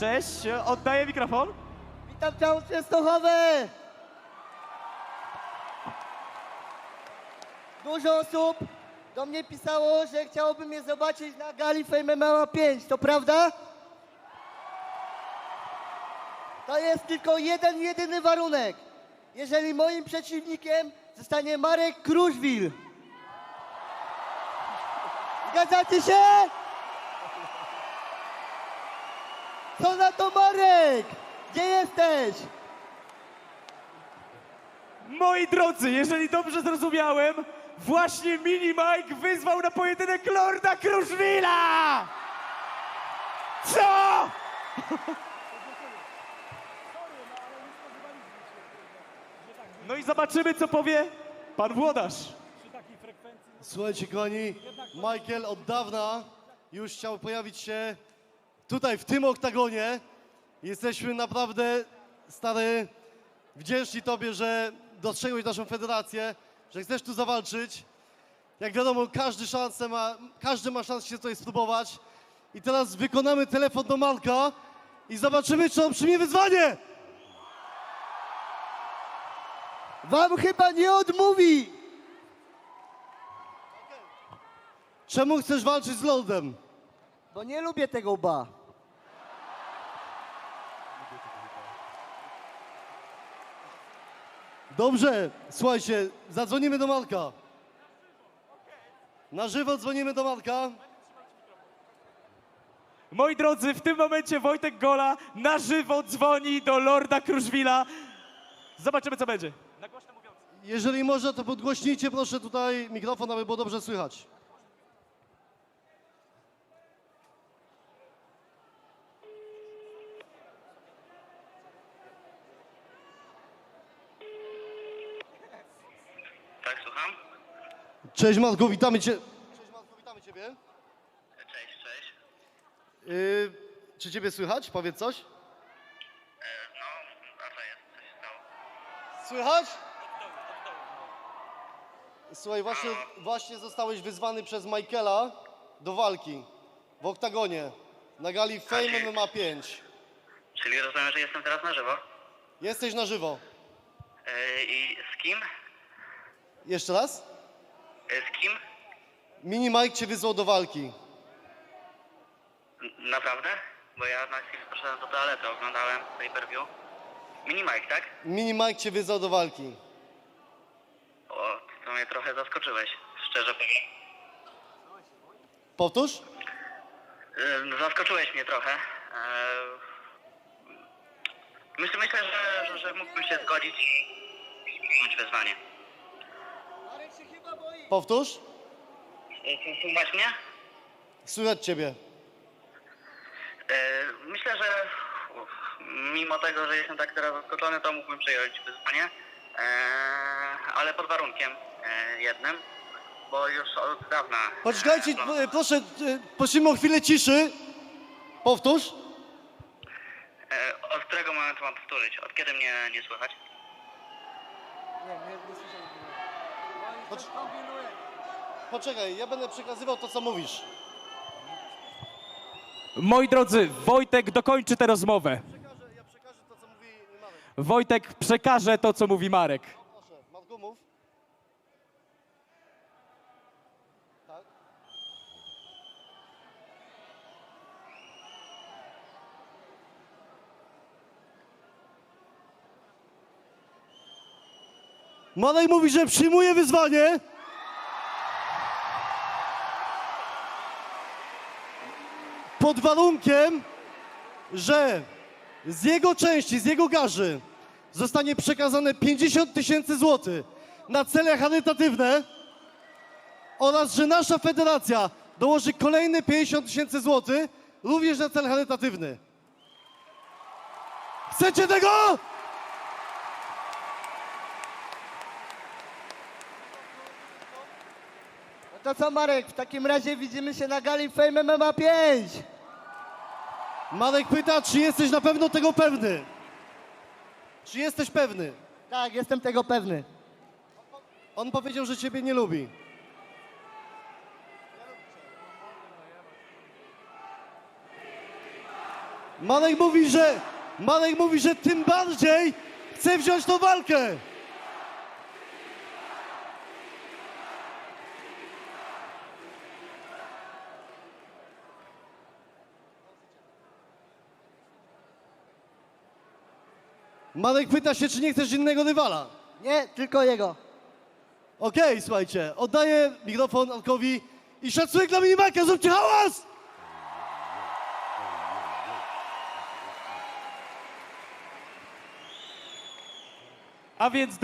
Cześć, oddaję mikrofon. Witam całą Częstochowę! Dużo osób do mnie pisało, że chciałoby mnie zobaczyć na gali Fame MMA 5, to prawda? To jest tylko jeden, jedyny warunek. Jeżeli moim przeciwnikiem zostanie Marek Kruszwil. Zgadzacie się? Co na to Marek? Gdzie jesteś? Moi drodzy, jeżeli dobrze zrozumiałem, właśnie Mini Mike wyzwał na pojedynek Lorda Kruszwila! Co? No i zobaczymy, co powie pan włodarz. Słuchajcie, kochani, Michael od dawna już chciał pojawić się tutaj, w tym oktagonie. Jesteśmy naprawdę, stary, wdzięczni Tobie, że dostrzegłeś naszą federację, że chcesz tu zawalczyć. Jak wiadomo, każdy, szansę ma, każdy ma szansę się tutaj spróbować. I teraz wykonamy telefon do Marka i zobaczymy, czy on przyjmie wyzwanie. Wam chyba nie odmówi. Czemu chcesz walczyć z Lordem? Bo nie lubię tego ba. Dobrze, słuchajcie, zadzwonimy do Marka. Na żywo dzwonimy do Marka. Moi drodzy, w tym momencie Wojtek Gola na żywo dzwoni do Lorda Kruszwila. Zobaczymy, co będzie. Jeżeli można, to podgłośnijcie proszę tutaj mikrofon, aby było dobrze słychać. Tak, słucham? Cześć Marku, witamy Cię. Cześć witamy Ciebie. Cześć, cześć. Yy, czy Ciebie słychać? Powiedz coś. E, no, a co jest? Co się stało? Słychać? Słuchaj, właśnie, właśnie zostałeś wyzwany przez Michaela do walki w oktagonie na gali Fame MMA 5. Czyli rozumiem, że jestem teraz na żywo. Jesteś na żywo. E, I z kim? Jeszcze raz? E, z kim? Mini Mike Cię wyzwał do walki. N- naprawdę? Bo ja na chwilę poszedłem do toalety, oglądałem pay-per-view. Mini Mike, tak? Mini Mike Cię wyzwał do walki. O, to mnie trochę zaskoczyłeś, szczerze powiem. Powtórz? E, zaskoczyłeś mnie trochę. E, myślę, myślę że, że, że mógłbym się zgodzić i przyjąć wyzwanie. Marek się chyba boi. Powtórz? E, Słuchać mnie? Słychać Ciebie. E, Myślę, że mimo tego, że jestem tak teraz zaskoczony, to mógłbym przyjąć wyzwanie, e, ale pod warunkiem jednym, bo już od dawna... Poczekajcie, no, proszę, prosimy o chwilę ciszy. Powtórz. Od którego momentu mam powtórzyć? Od kiedy mnie nie słychać? Nie, nie, nie słyszałem. Pocz- Poczekaj, ja będę przekazywał to, co mówisz. Moi drodzy, Wojtek dokończy tę rozmowę. Przekażę, ja przekażę to, co mówi Marek. Wojtek przekaże to, co mówi Marek. Proszę, Marku, mów. Marek mówi, że przyjmuje wyzwanie. Pod warunkiem, że z jego części, z jego garzy zostanie przekazane 50 tysięcy złotych na cele charytatywne oraz, że nasza federacja dołoży kolejne 50 tysięcy złotych również na cel charytatywny. Chcecie tego? To co Marek, w takim razie widzimy się na gali Fame MMA 5. Marek pyta, czy jesteś na pewno tego pewny? Czy jesteś pewny? Tak, jestem tego pewny. On powiedział, że ciebie nie lubi. Marek mówi, że Marek mówi, że tym bardziej chce wziąć tą walkę. Marek pyta się, czy nie chcesz innego rywala. Nie, tylko jego. Okej, słuchajcie, oddaję mikrofon Arkowi i szacunek dla Minimajka, zróbcie hałas! A więc